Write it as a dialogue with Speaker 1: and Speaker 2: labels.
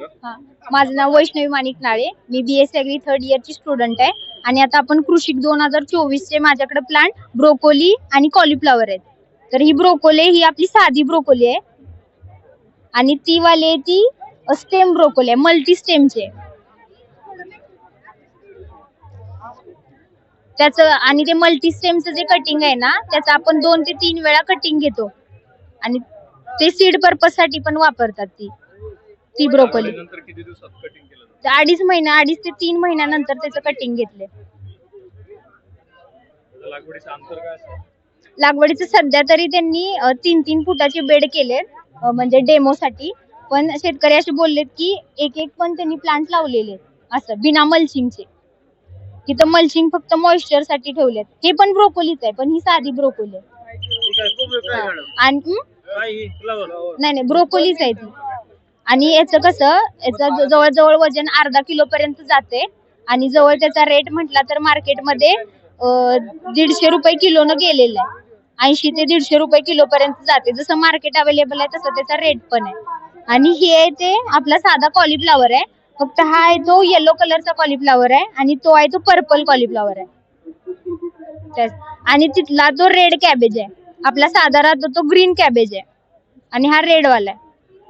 Speaker 1: सांगा.
Speaker 2: हा. माझं नाव वैष्णवी माणिक नाळे. मी बी एस एग्री थर्ड इयरची स्टुडंट आहे. आणि आता आपण कृषिक दोन हजार चोवीसचे माझ्याकडे प्लांट ब्रोकोली आणि कॉलीफ्लॉवर आहेत. तर ही ब्रोकोली ही आपली साधी ब्रोकोली आहे. आणि ती वाली आहे ती स्टेम ब्रोकोली आहे. मल्टी स्टेमची आहे. त्याचं आणि ते मल्टी स्टेमचं जे कटिंग आहे ना त्याचं आपण दोन ते तीन वेळा कटिंग घेतो. आणि ते सीड पर्पजसाठी पण वापरतात ती. ती ब्रोकोली
Speaker 1: नंतर किती दिवसात कटिंग केलं जातं?
Speaker 2: ते अडीच महिना अडीच ते तीन महिन्यानंतर त्याचं कटिंग घेतले
Speaker 1: लागवडीचं अंतर काय असतं?
Speaker 2: लागवडीचं सध्या तरी त्यांनी अ, तीन तीन फुटाचे बेड केले म्हणजे डेमो साठी. पण शेतकरी असे बोललेत की एक एक पण त्यांनी प्लांट लावलेले आहेत, असं बिना मल्चिंगचे तिथं मल्चिंग फक्त मॉइश्चरसाठी ठेवलेत. हे पण ब्रोकोलीच आहे पण ही साधी ब्रोकोली आहे. आणि हं? नाही नाही ब्रोकोलीच आहे ती. आणि याचं कसं याचं जवळजवळ वजन अर्धा किलो पर्यंत जाते. आणि जवळ त्याचा रेट म्हटला तर मार्केटमध्ये दीडशे रुपये किलोनं गेलेला आहे. ऐंशी ते दीडशे रुपये किलो पर्यंत जाते. जसं मार्केट अवेलेबल आहे तसं त्याचा रेट पण आहे. आणि हे आहे ते आपला साधा कॉलीफ्लावर आहे. फक्त हा आहे तो येलो कलरचा कॉलीफ्लावर आहे आणि तो आहे तो पर्पल कॉलीफ्लावर आहे. आणि तिथला तो रेड कॅबेज आहे. आपला साधा राहतो तो ग्रीन कॅबेज आहे. आणि हा रेड वाला आहे.